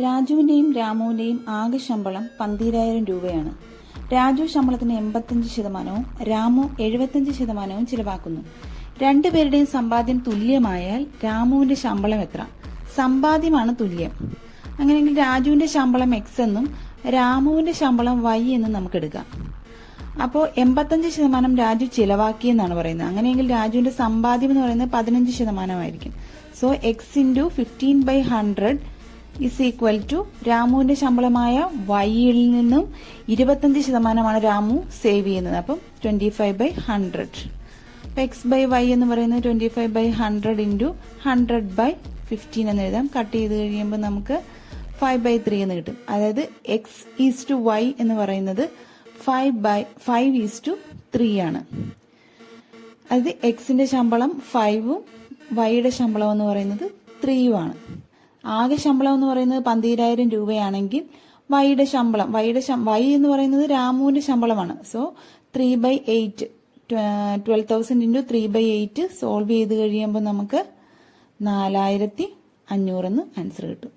രാജുവിന്റെയും രാമുവിന്റെയും ആകെ ശമ്പളം പന്തിരായിരം രൂപയാണ്. രാജു ശമ്പളത്തിന് എൺപത്തഞ്ച് ശതമാനവും രാമു എഴുപത്തഞ്ച് ശതമാനവും ചിലവാക്കുന്നു. രണ്ടുപേരുടെയും സമ്പാദ്യം തുല്യമായാൽ രാമുവിന്റെ ശമ്പളം എത്ര? സമ്പാദ്യമാണ് തുല്യം. അങ്ങനെയെങ്കിൽ രാജുവിന്റെ ശമ്പളം എക്സ് എന്നും രാമുവിന്റെ ശമ്പളം വൈ എന്നും നമുക്ക് എടുക്കാം അപ്പോൾ എൺപത്തഞ്ച് ശതമാനം രാജു ചിലവാക്കിയെന്നാണ് പറയുന്നത്. അങ്ങനെയെങ്കിൽ രാജുവിന്റെ സമ്പാദ്യം എന്ന് പറയുന്നത് പതിനഞ്ച് ശതമാനമായിരിക്കും. So x into fifteen by hundred is equal to രാമുവിന്റെ ശമ്പളമായ വൈയിൽ നിന്നും ഇരുപത്തഞ്ച് ശതമാനമാണ് രാമു സേവ് ചെയ്യുന്നത്. അപ്പം ട്വന്റി ഫൈവ് ബൈ ഹൺഡ്രഡ് അപ്പം എക്സ് ബൈ വൈ എന്ന് പറയുന്നത് twenty five by hundred into hundred by fifteen എന്ന് എഴുതാം. കട്ട് ചെയ്ത് കഴിയുമ്പോൾ നമുക്ക് ഫൈവ് ബൈ ത്രീ എന്ന് കിട്ടും. അതായത് എക്സ് ഈസ് ടു വൈ എന്ന് പറയുന്നത് five by five is two three ആണ്. അതായത് എക്സിന്റെ ശമ്പളം ഫൈവും വൈയുടെ ശമ്പളം എന്ന് പറയുന്നത് ത്രീയും ആണ്. ആകെ ശമ്പളം എന്ന് പറയുന്നത് പന്തിരായിരം രൂപയാണെങ്കിൽ വൈയുടെ ശമ്പളം വൈയുടെ വൈ എന്ന് പറയുന്നത് രാമുവിന്റെ ശമ്പളമാണ്. So three by eight twelve thousand into three by eight solve ചെയ്ത് കഴിയുമ്പോൾ നമുക്ക് നാലായിരത്തി അഞ്ഞൂറെന്ന് ആൻസർ കിട്ടും.